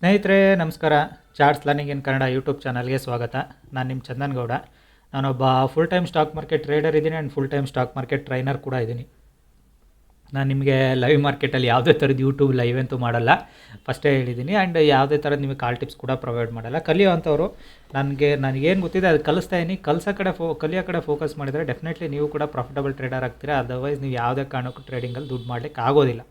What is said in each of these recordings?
ಸ್ನೇಹಿತರೆ, ನಮಸ್ಕಾರ. Charts learning in Kannada YouTube ಚಾನಲ್ಗೆ ಸ್ವಾಗತ. ನಾನು ನಿಮ್ಮ ಚಂದನ್ ಗೌಡ ನಾನೊಬ್ಬ full time stock market trader ಇದ್ದೀನಿ and full time stock market trainer ಕೂಡ ಇದ್ದೀನಿ. ನಾನು ನಿಮಗೆ ಲೈವ್ ಮಾರ್ಕೆಟಲ್ಲಿ ಯಾವುದೇ ಥರದ್ದು ಯೂಟ್ಯೂಬ್ ಲೈವ್ ಅಂತೂ ಮಾಡಲ್ಲ. ಫಸ್ಟೇ ಹೇಳಿದ್ದೀನಿ ಆ್ಯಂಡ್ ಯಾವುದೇ ಥರದ್ದು ನಿಮಗೆ ಕಾಲ್ ಟಿಪ್ಸ್ ಕೂಡ ಪ್ರೊವೈಡ್ ಮಾಡಲ್ಲ. ಕಲಿಯೋವಂಥವ್ರು ನನಗೆ, ನನಗೇನು ಗೊತ್ತಿದೆ ಅದು ಕಲಿಸ್ತಾ ಇದ್ದೀನಿ ಕಲಿಸೋ ಕಡೆ ಫೋ ಕಲಿಯೋ ಕಡೆ ಫೋಕಸ್ ಮಾಡಿದರೆ ಡೆಫಿನೆಟ್ಲಿ ನೀವು ಕೂಡ ಪ್ರಾಫಿಟಬಲ್ ಟ್ರೇಡರ್ ಆಗ್ತೀರಾ. ಅದರ್ವೈಸ್ ನೀವು ಯಾವುದೇ ಕಾರಣಕ್ಕೂ ಟ್ರೇಡಿಂಗಲ್ಲಿ ದುಡ್ಡು ಮಾಡಲಿಕ್ಕೆ ಆಗೋದಿಲ್ಲ.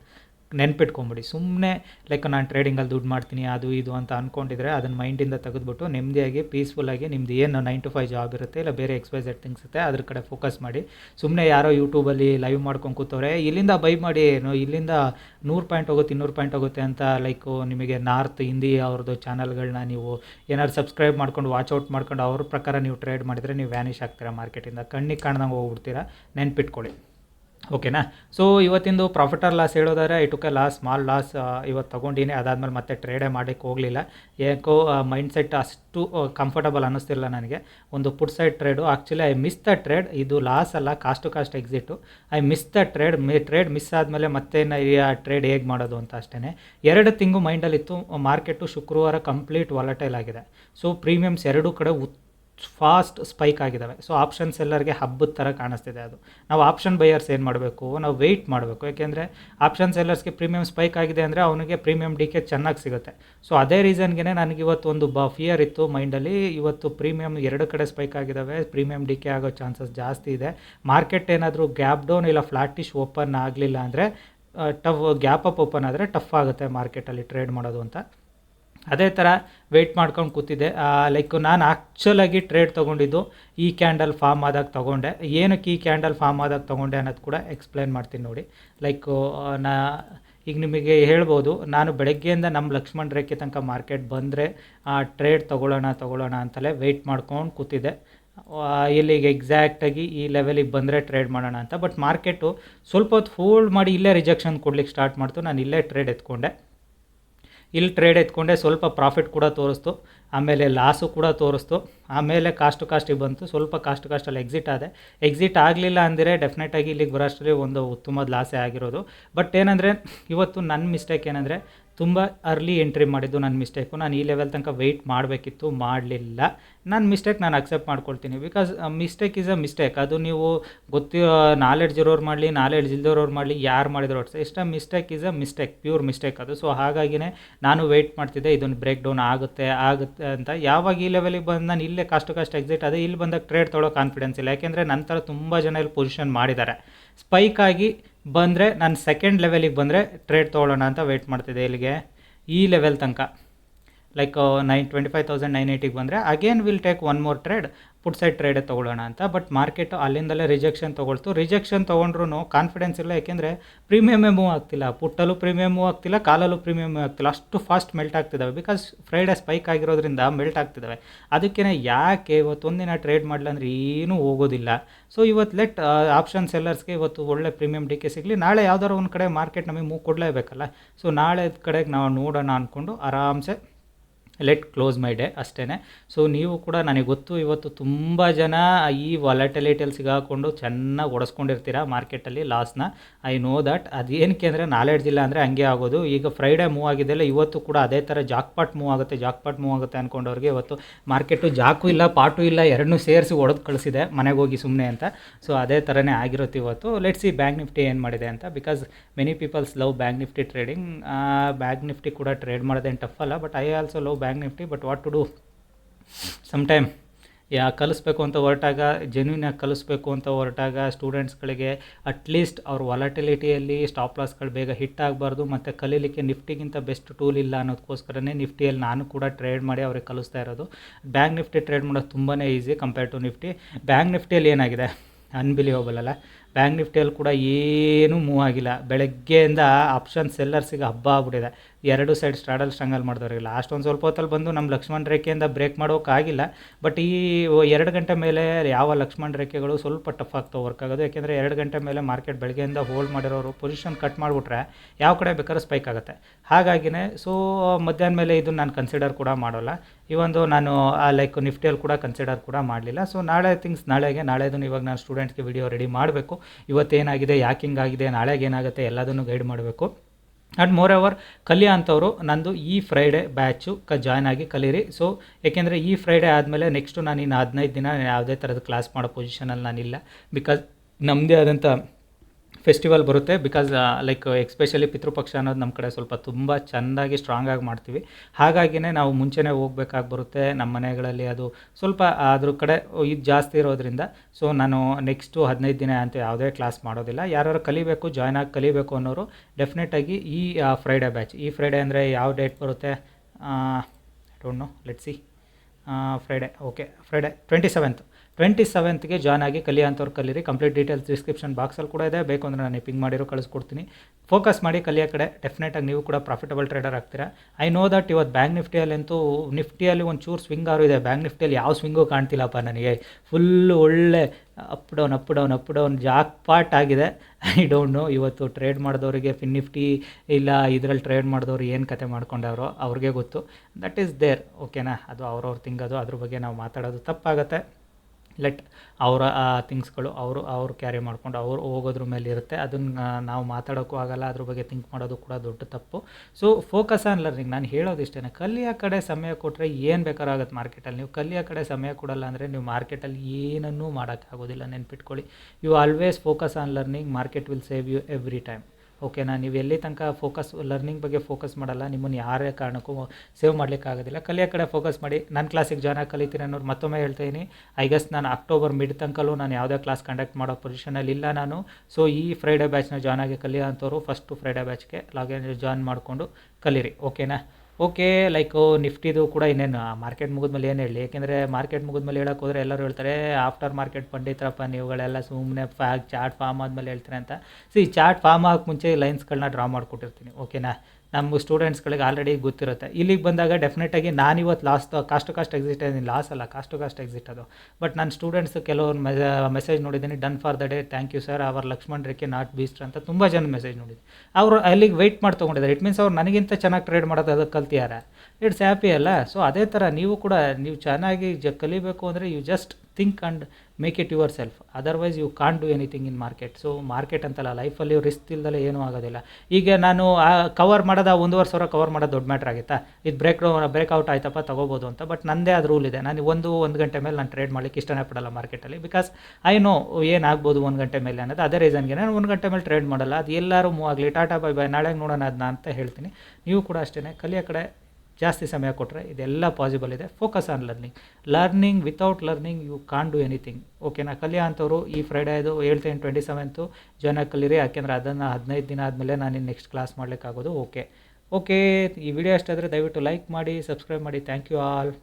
ನೆನ್ಪಿಟ್ಕೊಂಬಿಡಿ. ಸುಮ್ಮನೆ ಲೈಕ್ ನಾನು ಟ್ರೇಡಿಂಗಲ್ಲಿ ದುಡ್ಡು ಮಾಡ್ತೀನಿ, ಅದು ಇದು ಅಂತ ಅಂದ್ಕೊಂಡಿದ್ರೆ ಅದನ್ನು ಮೈಂಡಿಂದ ತೆಗೆದುಬಿಟ್ಟು ನೆಮ್ಮದಿಯಾಗಿ ಪೀಸ್ಫುಲ್ಲಾಗಿ ನಿಮ್ದು ಏನು ನೈನ್ ಟು ಫೈವ್ ಜಾಬ್ ಇರುತ್ತೆ ಇಲ್ಲ ಬೇರೆ ಎಕ್ಸ್ಪೈಸ್ ಥಿಂಗ್ಸ್ ಇರುತ್ತೆ, ಅದ್ರ ಕಡೆ ಫೋಕಸ್ ಮಾಡಿ. ಸುಮ್ಮನೆ ಯಾರೋ ಯೂಟ್ಯೂಬಲ್ಲಿ ಲೈವ್ ಮಾಡ್ಕೊಂಡು ಕೂತವ್ರೆ, ಇಲ್ಲಿಂದ ಬೈ ಮಾಡಿ, ಏನು ಇಲ್ಲಿಂದ ನೂರು ಪಾಯಿಂಟ್ ಹೋಗುತ್ತೆ, ಇನ್ನೂರು ಪಾಯಿಂಟ್ ಹೋಗುತ್ತೆ ಅಂತ ಲೈಕು ನಿಮಗೆ ನಾರ್ತ್ ಹಿಂದಿ ಅವ್ರದ್ದು ಚಾನಲ್ಗಳನ್ನ ನೀವು ಏನಾದ್ರು ಸಬ್ಸ್ಕ್ರೈಬ್ ಮಾಡ್ಕೊಂಡು ವಾಚ್ ಔಟ್ ಮಾಡ್ಕೊಂಡು ಅವ್ರ ಪ್ರಕಾರ ನೀವು ಟ್ರೇಡ್ ಮಾಡಿದರೆ ನೀವು ವ್ಯಾನಿಷ್ ಆಗ್ತೀರಾ ಮಾರ್ಕೆಟಿಂದ ಕಣ್ಣಿಗೆ ಕಾಣ್ದಂಗೆ ಹೋಗ್ಬಿಡ್ತೀರಾ, ನೆನ್ಪಿಟ್ಕೊಳ್ಳಿ. ಓಕೆನಾ? ಸೊ ಇವತ್ತಿಂದು ಪ್ರಾಫಿಟ್ ಆರ್ ಲಾಸ್ ಹೇಳೋದಾದ್ರೆ ಕೆ ಲಾಸ್ ಸ್ಮಾಲ್ ಲಾಸ್ ಇವತ್ತು ತೊಗೊಂಡಿನಿ. ಅದಾದಮೇಲೆ ಮತ್ತೆ ಟ್ರೇಡೇ ಮಾಡಲಿಕ್ಕೆ ಹೋಗಲಿಲ್ಲ. ಯಾಕೋ ಮೈಂಡ್ ಸೆಟ್ ಅಷ್ಟು ಕಂಫರ್ಟಬಲ್ ಅನ್ನಿಸ್ತಿಲ್ಲ ನನಗೆ. ಒಂದು put side trade actually I miss the trade ಇದು ಲಾಸ್ ಅಲ್ಲ cost to cost exit I miss the trade me trade miss ಆದಮೇಲೆ ಮತ್ತೆ ಆ ಟ್ರೇಡ್ ಹೇಗೆ ಮಾಡೋದು ಅಂತ ಅಷ್ಟೇ ಎರಡು ತಿಂಗು ಮೈಂಡಲ್ಲಿತ್ತು ಮಾರ್ಕೆಟು ಶುಕ್ರವಾರ ಕಂಪ್ಲೀಟ್ ವಾಲಟೈಲ್ ಆಗಿದೆ. ಸೊ ಪ್ರೀಮಿಯಮ್ಸ್ ಎರಡೂ ಕಡೆ ಉತ್ ಫಾಸ್ಟ್ ಸ್ಪೈಕ್ ಆಗಿದ್ದಾವೆ ಸೊ ಆಪ್ಷನ್ ಸೆಲ್ಲರ್ಗೆ ಹಬ್ಬದ ಥರ ಕಾಣಿಸ್ತಿದೆ ಅದು. ನಾವು ಆಪ್ಷನ್ ಬೈಯರ್ಸ್ ಏನು ಮಾಡಬೇಕು? ನಾವು ವೆಯ್ಟ್ ಮಾಡಬೇಕು. ಯಾಕೆಂದರೆ ಆಪ್ಷನ್ ಸೆಲ್ಲರ್ಸ್ಗೆ ಪ್ರೀಮಿಯಮ್ ಸ್ಪೈಕ್ ಆಗಿದೆ ಅಂದರೆ ಅವನಿಗೆ ಪ್ರೀಮಿಯಮ್ ಡಿ ಕೆ ಚೆನ್ನಾಗಿ ಸಿಗುತ್ತೆ. ಸೊ ಅದೇ ರೀಸನ್ಗೆ ನನಗೆ ಇವತ್ತು ಒಂದು ಬ ಫಿಯರ್ ಇತ್ತು ಮೈಂಡಲ್ಲಿ. ಇವತ್ತು ಪ್ರೀಮಿಯಮ್ ಎರಡು ಕಡೆ ಸ್ಪೈಕ್ ಆಗಿದ್ದಾವೆ ಪ್ರೀಮಿಯಮ್ ಡಿ ಕೆ ಆಗೋ ಚಾನ್ಸಸ್ ಜಾಸ್ತಿ ಇದೆ. ಮಾರ್ಕೆಟ್ ಏನಾದರೂ ಗ್ಯಾಪ್ ಡೌನ್ ಇಲ್ಲ ಫ್ಲಾಟಿಶ್ ಓಪನ್ ಆಗಲಿಲ್ಲ ಅಂದರೆ ಟಫ್ ಗ್ಯಾಪ್ ಅಪ್ ಓಪನ್ ಆದರೆ ಟಫ್ ಆಗುತ್ತೆ ಮಾರ್ಕೆಟಲ್ಲಿ ಟ್ರೇಡ್ ಮಾಡೋದು ಅಂತ. ಅದೇ ಥರ ವೆಯ್ಟ್ ಮಾಡ್ಕೊಂಡು ಕೂತಿದ್ದೆ. ಲೈಕ್ ನಾನು ಆ್ಯಕ್ಚುಲಾಗಿ ಟ್ರೇಡ್ ತೊಗೊಂಡಿದ್ದು ಈ ಕ್ಯಾಂಡಲ್ ಫಾರ್ಮ್ ಆದಾಗ ತೊಗೊಂಡೆ. ಏನಕ್ಕೆ ಈ ಕ್ಯಾಂಡಲ್ ಫಾರ್ಮ್ ಆದಾಗ ತೊಗೊಂಡೆ ಅನ್ನೋದು ಕೂಡ ಎಕ್ಸ್ಪ್ಲೈನ್ ಮಾಡ್ತೀನಿ ನೋಡಿ. ಲೈಕ್ ನಾ, ಈಗ ನಿಮಗೆ ಹೇಳ್ಬೋದು, ನಾನು ಬೆಳಗ್ಗೆಯಿಂದ ನಮ್ಮ ಲಕ್ಷ್ಮಣ್ ರೇಖೆ ತನಕ ಮಾರ್ಕೆಟ್ ಬಂದರೆ ಟ್ರೇಡ್ ತೊಗೊಳ್ಳೋಣ ತೊಗೊಳ್ಳೋಣ ಅಂತಲೇ ವೆಯ್ಟ್ ಮಾಡ್ಕೊಂಡು ಕೂತಿದ್ದೆ. ಇಲ್ಲಿಗೆ ಎಕ್ಸಾಕ್ಟಾಗಿ ಈ ಲೆವೆಲಿಗೆ ಬಂದರೆ ಟ್ರೇಡ್ ಮಾಡೋಣ ಅಂತ. ಬಟ್ ಮಾರ್ಕೆಟು ಸ್ವಲ್ಪ ಹೊತ್ತು ಹೋಲ್ಡ್ ಮಾಡಿ ಇಲ್ಲೇ ರಿಜೆಕ್ಷನ್ ಕೊಡ್ಲಿಕ್ಕೆ ಸ್ಟಾರ್ಟ್ ಮಾಡ್ತು. ನಾನು ಇಲ್ಲೇ ಟ್ರೇಡ್ ಎತ್ಕೊಂಡೆ. ಇಲ್ಲಿ ಟ್ರೇಡ್ ಎತ್ಕೊಂಡೆ, ಸ್ವಲ್ಪ ಪ್ರಾಫಿಟ್ ಕೂಡ ತೋರಿಸ್ತು, ಆಮೇಲೆ ಲಾಸು ಕೂಡ ತೋರಿಸ್ತು, ಆಮೇಲೆ ಕಾಸ್ಟ್ ಕಾಸ್ಟಿಗೆ ಬಂತು, ಸ್ವಲ್ಪ ಕಾಸ್ಟ್ ಕಾಸ್ಟಲ್ಲಿ ಎಕ್ಸಿಟ್ ಆದೆ. ಎಕ್ಸಿಟ್ ಆಗಲಿಲ್ಲ ಅಂದರೆ ಡೆಫಿನೆಟಾಗಿ ಇಲ್ಲಿಗೆ ಬರೋಷ್ಟರಲ್ಲಿ ಒಂದು ಉತ್ತಮದ ಲಾಸೇ ಆಗಿರೋದು. ಬಟ್ ಏನಂದರೆ, ಇವತ್ತು ನನ್ನ ಮಿಸ್ಟೇಕ್ ಏನಂದರೆ ತುಂಬ ಅರ್ಲಿ ಎಂಟ್ರಿ ಮಾಡಿದ್ದು ನನ್ನ ಮಿಸ್ಟೇಕು ನಾನು ಈ ಲೆವೆಲ್ ತನಕ ವೆಯ್ಟ್ ಮಾಡಬೇಕಿತ್ತು, ಮಾಡಲಿಲ್ಲ. ನನ್ನ ಮಿಸ್ಟೇಕ್ ನಾನು ಅಕ್ಸೆಪ್ಟ್ ಮಾಡ್ಕೊಳ್ತೀನಿ. Because mistake is a mistake ಅದು ನೀವು ಗೊತ್ತಿರೋ ನಾಲೆಡ್ಜ್ ಇರೋರು ಮಾಡಲಿ ನಾಲೆಡ್ಜ್ ಇಲ್ದಿರೋರು ಮಾಡಲಿ, ಯಾರು ಮಾಡಿದ್ರು ಅಷ್ಟೇ ಇಷ್ಟ mistake is a mistake pure mistake ಅದು. ಸೊ ಹಾಗಾಗಿನೇ ನಾನು ವೆಯ್ಟ್ ಮಾಡ್ತಿದ್ದೆ, ಇದೊಂದು ಬ್ರೇಕ್ ಡೌನ್ ಆಗುತ್ತೆ ಆಗುತ್ತೆ ಅಂತ. ಯಾವಾಗ ಈ ಲೆವೆಲಿಗೆ ಬಂದು, ನಾನು ಇಲ್ಲೇ ಕಾಸ್ಟ್ ಟು ಕಾಸ್ಟ್ ಎಕ್ಸಿಟ್ ಅದೇ ಇಲ್ಲಿ ಬಂದಾಗ ಟ್ರೇಡ್ ತೊಗೊಳ್ಳೋ ಕಾನ್ಫಿಡೆನ್ಸ್ ಇಲ್ಲ. ಯಾಕೆಂದರೆ ನಂತರ ತುಂಬ ಜನ ಇಲ್ಲಿ ಪೊಸಿಷನ್ ಮಾಡಿದ್ದಾರೆ. ಸ್ಪೈಕ್ ಆಗಿ ಬಂದರೆ ನಾನು ಸೆಕೆಂಡ್ ಲೆವೆಲಿಗೆ ಬಂದರೆ ಟ್ರೇಡ್ ತೊಗೊಳ್ಳೋಣ ಅಂತ ವೆಯ್ಟ್ ಮಾಡ್ತಿದ್ದೆ ಇಲ್ಲಿಗೆ. ಈ ಲೆವೆಲ್ ತನಕ. Like nine twenty five thousand nine ಏಯ್ಟಿಗೆ ಬಂದರೆ again will take one more trade put side ಟ್ರೇಡೇ ತೊಗೊಳ್ಳೋಣ ಅಂತ. ಬಟ್ ಮಾರ್ಕೆಟು ಅಲ್ಲಿಂದಲೇ ರಿಜೆಕ್ಷನ್ ತೊಗೊಳ್ತು. ರಿಜೆಕ್ಷನ್ ತೊಗೊಂಡ್ರು ಕಾನ್ಫಿಡೆನ್ಸ್ ಇಲ್ಲ ಯಾಕೆಂದರೆ ಪ್ರೀಮಿಯಮೇ ಮೂವ್ ಆಗ್ತಿಲ್ಲ. ಪುಟ್ಟಲ್ಲೂ ಪ್ರೀಮಿಯಮ್ ಮೂವ್ ಆಗ್ತಿಲ್ಲ, ಕಾಲಲ್ಲೂ ಪ್ರೀಮಿಯಮ್ ಮೂವ್ ಆಗ್ತಿಲ್ಲ. ಅಷ್ಟು ಫಾಸ್ಟ್ ಮೆಲ್ಟ್ ಆಗ್ತಿದ್ದಾವೆ ಬಿಕಾಸ್ ಫ್ರೈಡೇ ಸ್ಪೈಕ್ ಆಗಿರೋದ್ರಿಂದ ಮೆಲ್ಟ್ ಆಗ್ತಿದ್ದಾವೆ ಅದಕ್ಕೇ ಯಾಕೆ ಇವತ್ತೊಂದಿನ ಟ್ರೇಡ್ ಮಾಡಲಿ ಅಂದರೆ ಏನೂ ಹೋಗೋದಿಲ್ಲ. ಸೊ ಇವತ್ತು ಲೆಟ್ ಆಪ್ಷನ್ ಸೆಲ್ಲರ್ಸ್ಗೆ ಇವತ್ತು ಒಳ್ಳೆ ಪ್ರೀಮಿಯಮ್ ಡಿ ಕೆ ಸಿಗಲಿ. ನಾಳೆ ಯಾವ್ದಾದ್ರು ಒಂದು ಕಡೆ ಮಾರ್ಕೆಟ್ ನಮಗೆ ಮೂವ್ ಕೊಡಲೇಬೇಕಲ್ಲ. ಸೊ ನಾಳೆ ಕಡೆಗೆ ನಾವು ನೋಡೋಣ ಅಂದ್ಕೊಂಡು ಆರಾಮ್ಸೆ ಲೆಟ್ ಕ್ಲೋಸ್ ಮೈ ಡೇ ಅಷ್ಟೇ ಸೊ ನೀವು ಕೂಡ ನನಗೆ ಗೊತ್ತು, ಇವತ್ತು ತುಂಬ ಜನ ಈ ವಾಲಟಿಲಿಟಿಯಲ್ಲಿ ಸಿಗಾಕೊಂಡು ಚೆನ್ನಾಗಿ ಒಡಿಸ್ಕೊಂಡಿರ್ತೀರ ಮಾರ್ಕೆಟಲ್ಲಿ ಲಾಸ್ನ ಐ ನೋ. ದಟ್ ಅದೇನಕ್ಕೆ ಅಂದರೆ ನಾಲೆಡ್ಜ್ ಇಲ್ಲ ಅಂದರೆ ಹಂಗೆ ಆಗೋದು. ಈಗ ಫ್ರೈಡೇ ಮೂವ್ ಆಗಿದೆಯಲ್ಲ ಇವತ್ತು ಕೂಡ ಅದೇ ಥರ ಜಾಕ್ಪಾಟ್ ಮೂವ್ ಆಗುತ್ತೆ, ಜಾಕ್ಪಾಟ್ ಮೂವ್ ಆಗುತ್ತೆ ಅಂದ್ಕೊಂಡವ್ರಿಗೆ ಇವತ್ತು ಮಾರ್ಕೆಟು ಜಾಕು ಇಲ್ಲ, ಪಾಟು ಇಲ್ಲ, ಎರಡನ್ನೂ ಸೇರಿಸಿ ಒಡೆದು ಕಳಿಸಿದೆ, ಮನೆಗೆ ಹೋಗಿ ಸುಮ್ಮನೆ ಅಂತ. ಸೊ ಅದೇ ಥರನೇ ಆಗಿರುತ್ತೆ ಇವತ್ತು. ಲೆಟ್ಸ್ ಸಿ ಬ್ಯಾಂಕ್ ನಿಫ್ಟಿ ಏನು ಮಾಡಿದೆ ಅಂತ. Because many peoples love Bank Nifty trading Bank Nifty ಕೂಡ ಟ್ರೇಡ್ ಮಾಡೋದೇನು ಟಫ್ ಅಲ್ಲ but I also love Bank Nifty but what to do sometime ಯಾ ಕಲಿಸ್ಬೇಕು ಅಂತ ಹೊರಟಾಗ ಜೆನ್ಯೂನಾಗಿ ಕಲಿಸ್ಬೇಕು ಅಂತ ಹೊರಟಾಗ ಸ್ಟೂಡೆಂಟ್ಸ್ಗಳಿಗೆ ಅಟ್ಲೀಸ್ಟ್ ಅವ್ರ ವಾಲಟಿಲಿಟಿಯಲ್ಲಿ ಸ್ಟಾಪ್ ಲಾಸ್ಗಳು ಬೇಗ ಹಿಟ್ ಆಗಬಾರ್ದು, ಮತ್ತು ಕಲೀಲಿಕ್ಕೆ ನಿಫ್ಟಿಗಿಂತ ಬೆಸ್ಟ್ ಟೂಲ್ ಇಲ್ಲ ಅನ್ನೋದಕ್ಕೋಸ್ಕರನೇ ನಿಫ್ಟಿಯಲ್ಲಿ ನಾನು ಕೂಡ ಟ್ರೇಡ್ ಮಾಡಿ ಅವ್ರಿಗೆ ಕಲಿಸ್ತಾ ಇರೋದು. ಬ್ಯಾಂಕ್ ನಿಫ್ಟಿ ಟ್ರೇಡ್ ಮಾಡೋದು ತುಂಬಾ easy compare to Nifty. Bank ನಿಫ್ಟಿಯಲ್ಲಿ ಏನಾಗಿದೆ? ಅನ್ಬಿಲಿವಬಲ್ ಅಲ್ಲ. ಬ್ಯಾಂಕ್ ನಿಫ್ಟಿಯಲ್ಲಿ ಕೂಡ ಏನೂ ಮೂವ್ ಆಗಿಲ್ಲ. ಬೆಳಗ್ಗೆಯಿಂದ ಆಪ್ಷನ್ ಸೆಲ್ಲರ್ಸಿಗೆ ಹಬ್ಬ ಆಗ್ಬಿಟ್ಟಿದೆ. ಎರಡು ಸೈಡ್ ಸ್ಟ್ರಾಡಲ್ ಸ್ಟ್ರಂಗಲ್ ಮಾಡಿದವ್ರಿಗೆ ಲಾಸ್ಟ್ ಒಂದು ಸ್ವಲ್ಪ ಹೊತ್ತಲ್ಲಿ ಬಂದು ನಮ್ಮ ಲಕ್ಷ್ಮಣ ರೇಖೆಯಿಂದ ಬ್ರೇಕ್ ಮಾಡೋಕ್ಕಾಗಿಲ್ಲ ಬಟ್ ಈ ಎರಡು ಗಂಟೆ ಮೇಲೆ ಯಾವ ಲಕ್ಷ್ಮಣ ರೇಖೆಗಳು ಸ್ವಲ್ಪ ಟಫ್ ಆಗ್ತಾವೆ ವರ್ಕ್ ಆಗೋದು. ಯಾಕೆಂದರೆ ಎರಡು ಗಂಟೆ ಮೇಲೆ ಮಾರ್ಕೆಟ್ ಬೆಳಗ್ಗೆಯಿಂದ ಹೋಲ್ಡ್ ಮಾಡಿರೋರು ಪೊಸಿಷನ್ ಕಟ್ ಮಾಡಿಬಿಟ್ರೆ ಯಾವ ಕಡೆ ಬೇಕಾದ್ರೂ ಸ್ಪೈಕ್ ಆಗುತ್ತೆ. ಹಾಗಾಗಿನೇ ಸೊ ಮಧ್ಯಾಹ್ನ ಮೇಲೆ ಇದು ನಾನು ಕನ್ಸಿಡರ್ ಕೂಡ ಮಾಡೋಲ್ಲ. ಈ ಒಂದು ನಾನು ಲೈಕ್ ನಿಫ್ಟಿಯಲ್ಲಿ ಕೂಡ ಕನ್ಸಿಡರ್ ಕೂಡ ಮಾಡಲಿಲ್ಲ. ಸೊ ನಾಳೆ ಥಿಂಗ್ಸ್ ನಾಳೆಗೆ ನಾಳೆದು ಇವಾಗ ನಾನು ಸ್ಟೂಡೆಂಟ್ಸ್ಗೆ ವಿಡಿಯೋ ರೆಡಿ ಮಾಡಬೇಕು. ಇವತ್ತೇನಾಗಿದೆ, ಯಾಕೆ ಹಿಂಗಾಗಿದೆ, ನಾಳೆಗೆ ಏನಾಗುತ್ತೆ ಎಲ್ಲದನ್ನು ಗೈಡ್ ಮಾಡಬೇಕು. ಆ್ಯಂಡ್ ಮೋರ್ ಓವರ್ ಕಲಿಯೋ ಅಂಥವ್ರು ನಂದು ಈ ಫ್ರೈಡೇ ಬ್ಯಾಚು ಕ ಜಾಯ್ನ್ ಆಗಿ ಕಲೀರಿ. ಸೊ ಏಕೆಂದರೆ ಈ ಫ್ರೈಡೇ ಆದಮೇಲೆ ನೆಕ್ಸ್ಟು ನಾನು ಇನ್ನು ಹದಿನೈದು ದಿನ ಯಾವುದೇ ಥರದ ಕ್ಲಾಸ್ ಮಾಡೋ ಪೊಸಿಷನಲ್ಲಿ ನಾನಿಲ್ಲ. ಬಿಕಾಸ್ ನಮ್ಮದೇ ಆದಂಥ ಫೆಸ್ಟಿವಲ್ ಬರುತ್ತೆ ಬಿಕಾಸ್ ಲೈಕ್ ಎಕ್ಸ್ಪೆಷಲಿ ಪಿತೃಪಕ್ಷ ಅನ್ನೋದು ನಮ್ಮ ಕಡೆ ಸ್ವಲ್ಪ ತುಂಬ ಚೆಂದಾಗಿ ಸ್ಟ್ರಾಂಗಾಗಿ ಮಾಡ್ತೀವಿ. ಹಾಗಾಗಿನೇ ನಾವು ಮುಂಚೆನೇ ಹೋಗ್ಬೇಕಾಗಿ ಬರುತ್ತೆ ನಮ್ಮ ಮನೆಗಳಲ್ಲಿ ಅದು ಸ್ವಲ್ಪ ಅದ್ರ ಕಡೆ ಇದು ಜಾಸ್ತಿ ಇರೋದ್ರಿಂದ. ಸೊ ನಾನು ನೆಕ್ಸ್ಟು ಹದಿನೈದು ದಿನ ಅಂತ ಯಾವುದೇ ಕ್ಲಾಸ್ ಮಾಡೋದಿಲ್ಲ. ಯಾರು ಕಲಿಬೇಕು ಜಾಯ್ನ್ ಆಗಿ ಕಲಿಬೇಕು ಅನ್ನೋರು ಡೆಫಿನೆಟಾಗಿ ಈ ಫ್ರೈಡೇ ಬ್ಯಾಚ್ ಈ ಫ್ರೈಡೇ ಅಂದರೆ ಯಾವ ಡೇಟ್ ಬರುತ್ತೆ? Don't know let see Friday okay Friday twenty seventh twenty ಸೆವೆಂತ್ಗೆ join ಆಗಿ ಕಲಿಯೋಂಥವ್ರು ಕಲಿಯಿರಿ ಕಂಪ್ಲೀಟ್ ಡೀಟೇಲ್ಸ್ ಡಿಸ್ಕ್ರಿಪ್ಷನ್ ಬಾಕ್ಸಲ್ಲಿ ಕೂಡ ಇದೆ. ಬೇಕು ಅಂದರೆ ನಾನು ಪಿಂಗ್ ಮಾಡಿರೋ ಕಳಿಸ್ಕೊಡ್ತೀನಿ. ಫೋಕಸ್ ಮಾಡಿ ಕಲಿಯೋ ಕಡೆ ಡೆಫಿನೆಟಾಗಿ ನೀವು ಕೂಡ ಪ್ರಾಫಿಟಬಲ್ ಟ್ರೇಡರ್ ಆಗ್ತೀರಾ? ಐ ನೋ ದಟ್ ಇವತ್ತು ಬ್ಯಾಂಕ್ ನಿಫ್ಟಿಯಲ್ಲಂತೂ ನಿಫ್ಟಿಯಲ್ಲಿ ಒಂದು ಚೂರು ಸ್ವಿಂಗ್ ಆರು ಇದೆ. ಬ್ಯಾಂಕ್ ನಿಫ್ಟಿಯಲ್ಲಿ ಯಾವ ಸ್ವಿಂಗು ಕಾಣ್ತಿಲ್ಲಪ್ಪ ನನಗೆ. ಫುಲ್ಲು ಒಳ್ಳೆ up down up down up down jackpot ಆಗಿದೆ. ಐ ಡೋಂಟ್ ನೋ ಇವತ್ತು ಟ್ರೇಡ್ ಮಾಡಿದವರಿಗೆ ಫಿನ್ ನಿಫ್ಟಿ ಇಲ್ಲ ಇದರಲ್ಲಿ ಟ್ರೇಡ್ ಮಾಡಿದವ್ರು ಏನು ಕತೆ ಮಾಡ್ಕೊಂಡವ್ರೋ ಅವ್ರಿಗೆ ಗೊತ್ತು. ದಟ್ ಈಸ್ ದೇರ್ ಓಕೆನಾ ಅದು ಅವ್ರವ್ರು ತಿಂಗೋದು ಅದ್ರ ಬಗ್ಗೆ ನಾವು ಮಾತಾಡೋದು ತಪ್ಪಾಗತ್ತೆ. ಲೆಟ್ ಅವರ ಥಿಂಗ್ಸ್ಗಳು ಅವರು, ಅವ್ರು ಕ್ಯಾರಿ ಮಾಡ್ಕೊಂಡು ಅವರು ಹೋಗೋದ್ರ ಮೇಲೆ ಇರುತ್ತೆ. ಅದನ್ನು ನಾವು ಮಾತಾಡೋಕ್ಕೂ ಆಗಲ್ಲ. ಅದ್ರ ಬಗ್ಗೆ ಥಿಂಕ್ ಮಾಡೋದು ಕೂಡ ದೊಡ್ಡ ತಪ್ಪು. ಸೊ ಫೋಕಸ್ ಆನ್ ಲರ್ನಿಂಗ್ ನಾನು ಹೇಳೋದು ಇಷ್ಟೇ ಕಲಿಯೋ ಕಡೆ ಸಮಯ ಕೊಟ್ಟರೆ ಏನು ಬೇಕಾರಾಗುತ್ತೆ ಮಾರ್ಕೆಟಲ್ಲಿ ನೀವು ಕಲಿಯೋ ಕಡೆ ಸಮಯ ಕೊಡಲ್ಲ ಅಂದರೆ ನೀವು ಮಾರ್ಕೆಟಲ್ಲಿ ಏನನ್ನೂ ಮಾಡೋಕ್ಕಾಗೋದಿಲ್ಲ. ನೆನ್ಪಿಟ್ಕೊಳ್ಳಿ. You always focus on learning market will save you every time ಓಕೆನಾ, ನೀವು ಎಲ್ಲಿ ತನಕ ಫೋಕಸ್ ಲರ್ನಿಂಗ್ ಬಗ್ಗೆ ಫೋಕಸ್ ಮಾಡಲ್ಲ, ನಿಮ್ಮನ್ನು ಯಾರೇ ಕಾರಣಕ್ಕೂ ಸೇವ್ ಮಾಡಲಿಕ್ಕಾಗೋದಿಲ್ಲ ಕಲಿಯೋ ಕಡೆ ಫೋಕಸ್ ಮಾಡಿ ನನ್ನ ಕ್ಲಾಸಿಗೆ ಜಾಯ್ನ್ ಆಗಿ ಕಲಿತೀನಿ ಅನ್ನೋರು ಮತ್ತೊಮ್ಮೆ ಹೇಳ್ತೀನಿ ಐ ಗೆಸ್ ನಾನು ಅಕ್ಟೋಬರ್ ಮಿಡ್ ತನಕಲೂ ನಾನು ಯಾವುದೇ ಕ್ಲಾಸ್ ಕಂಡಕ್ಟ್ ಮಾಡೋ ಪೊಸಿಷನಲ್ಲಿ ಇಲ್ಲ ನಾನು. ಸೊ ಈ ಫ್ರೈಡೇ ಬ್ಯಾಚ್ನ ಜಾಯ್ನ್ ಆಗಿ ಕಲಿಯೋ ಅಂಥವ್ರು ಫಸ್ಟು ಫ್ರೈಡೇ ಬ್ಯಾಚ್ಗೆ ಲಾಗಿನ್ ಜಾಯ್ನ್ ಮಾಡಿಕೊಂಡು ಕಲೀರಿ, ಓಕೆನಾ? ಓಕೆ ಲೈಕು ನಿಫ್ಟಿದು ಕೂಡ ಇನ್ನೇನು ಮಾರ್ಕೆಟ್ ಮುಗಿದ್ಮೇಲೆ ಏನು ಹೇಳಿ? ಏಕೆಂದರೆ ಮಾರ್ಕೆಟ್ ಮುಗಿದ್ಮೇಲೆ ಹೇಳಕ್ಕೆ ಹೋದರೆ ಎಲ್ಲರೂ ಹೇಳ್ತಾರೆ ಆಫ್ಟರ್ ಮಾರ್ಕೆಟ್ ಪಂಡಿತರಪ್ಪ, ನೀವುಗಳೆಲ್ಲ ಸುಮ್ಮನೆ ಫ್ಯಾ ಚಾರ್ಟ್ ಫಾರ್ಮ್ ಆದಮೇಲೆ ಹೇಳ್ತಾರೆ ಅಂತ ಸಿ ಚಾರ್ಟ್ ಫಾರ್ಮ್ ಆಗಕ್ಕೆ ಮುಂಚೆ ಲೈನ್ಸ್ಗಳನ್ನ ಡ್ರಾ ಮಾಡಿಕೊಟ್ಟಿರ್ತೀನಿ ಓಕೆನಾ ನಮ್ಮ ಸ್ಟೂಡೆಂಟ್ಸ್ಗಳಿಗೆ ಆಲ್ರೆಡಿ ಗೊತ್ತಿರುತ್ತೆ. ಇಲ್ಲಿಗೆ ಬಂದಾಗ ಡೆಫಿನೆಟಾಗಿ ನಾನು ಇವತ್ತು ಲಾಸ್ಟ್ ಕಾಸ್ಟ್ ಕಾಸ್ಟ್ ಎಕ್ಸಿಟ್ ಆಗಿ ಲಾಸ್ ಅಲ್ಲ ಕಾಸ್ಟ್ ಟು ಕಾಸ್ಟ್ ಎಕ್ಸಿಟ್ ಅದು. ಬಟ್ ನನ್ನ ಸ್ಟೂಡೆಂಟ್ಸ್ ಕೆಲವ್ರು ಮೆಸೇಜ್ ನೋಡಿದ್ದೀನಿ done for the day thank you sir our Lakshman ರೇಖೆ ನಾಟ್ ಬೀಸ್ಟ್ ಅಂತ ತುಂಬ ಜನ ಮೆಸೇಜ್ ನೋಡಿದ್ದೀನಿ ಅವರು ಅಲ್ಲಿಗೆ ವೆಯ್ಟ್ ಮಾಡಿ ತೊಗೊಂಡಿದ್ದಾರೆ ಇಟ್ ಮೀನ್ಸ್ ಅವ್ರು ನನಗಿಂತ ಚೆನ್ನಾಗಿ ಟ್ರೇಡ್ ಮಾಡೋದು ಅದಕ್ಕೆ ಕಲ್ತಿದ್ದಾರೆ. ಇಟ್ಸ್ ಹ್ಯಾಪಿ ಅಲ್ಲ? ಸೊ ಅದೇ ಥರ ನೀವು ಕೂಡ, ನೀವು ಚೆನ್ನಾಗಿ ಜ, ಕಲಿಬೇಕು ಅಂದರೆ you just think and make it yourself otherwise you can't do anything in market so market ಅಂತಲ್ಲ ಲೈಫಲ್ಲಿ ರಿಸ್ಕ್ ಇಲ್ದಲೇ ಏನೂ ಆಗೋದಿಲ್ಲ. ಈಗ ನಾನು ಕವರ್ ಮಾಡೋದ, ಒಂದುವರೆ ಸಾವಿರ ಕವರ್ ಮಾಡೋದು ದೊಡ್ಡ ಮ್ಯಾಟ್ರ್ ಆಗಿತ್ತಾ? ಇದು ಬ್ರೇಕ್ ಬ್ರೇಕ್ಔಟ್ ಆಯ್ತಪ್ಪ, ತಗೋಬೋದು ಅಂತ. ಬಟ್ ನನ್ನದೇ ಅದು ರೂಲ್ ಇದೆ. ನಾನು ಒಂದು ಒಂದು ಗಂಟೆ ಮೇಲೆ ನಾನು ಟ್ರೇಡ್ ಮಾಡಲಿಕ್ಕೆ ಇಷ್ಟನೇ ಪಡಲ್ಲ ಮಾರ್ಕೆಟಲ್ಲಿ ಬಿಕಾಸ್ ಐ ನೋ ಏನಾಗ್ಬೋದು ಒಂದು ಗಂಟೆ ಮೇಲೆ ಅನ್ನೋದು. ಅದೇ ರೀಸನ್ಗೆ ನಾನು ಒಂದು ಗಂಟೆ ಮೇಲೆ ಟ್ರೇಡ್ ಮಾಡಲ್ಲ. ಅದು ಎಲ್ಲರೂ ಮೂವ್ ಆಗಲಿ. ಟಾಟಾ ಬೈ ಬೈ ನಾಳೆಗೆ ನೋಡೋಣ ಅದನ್ನ ಅಂತ ಹೇಳ್ತೀನಿ. ನೀವು ಕೂಡ ಅಷ್ಟೇ ಕಲಿಯೋ ಕಡೆ ಜಾಸ್ತಿ ಸಮಯ ಕೊಟ್ಟರೆ ಇದೆಲ್ಲ ಪಾಸಿಬಲ್ ಇದೆ. Focus on learning learning without learning you can't do anything ಓಕೆನಾ ಕಲಿಯೋ ಅಂಥವ್ರು ಈ ಫ್ರೈಡೇದು ಹೇಳ್ತೇನೆ ಟ್ವೆಂಟಿ ಸೆವೆಂತು ಜಾಯ್ನ್ ಕಲೀರಿ. ಯಾಕೆಂದರೆ ಅದನ್ನು ಹದಿನೈದು ದಿನ ಆದಮೇಲೆ ನಾನು ನೆಕ್ಸ್ಟ್ ಕ್ಲಾಸ್ ಮಾಡಲಿಕ್ಕಾಗೋದು ಓಕೆ ಓಕೆ ಈ ವಿಡಿಯೋ ಅಷ್ಟಾದರೆ ದಯವಿಟ್ಟು ಲೈಕ್ ಮಾಡಿ ಸಬ್ಸ್ಕ್ರೈಬ್ ಮಾಡಿ. Thank you all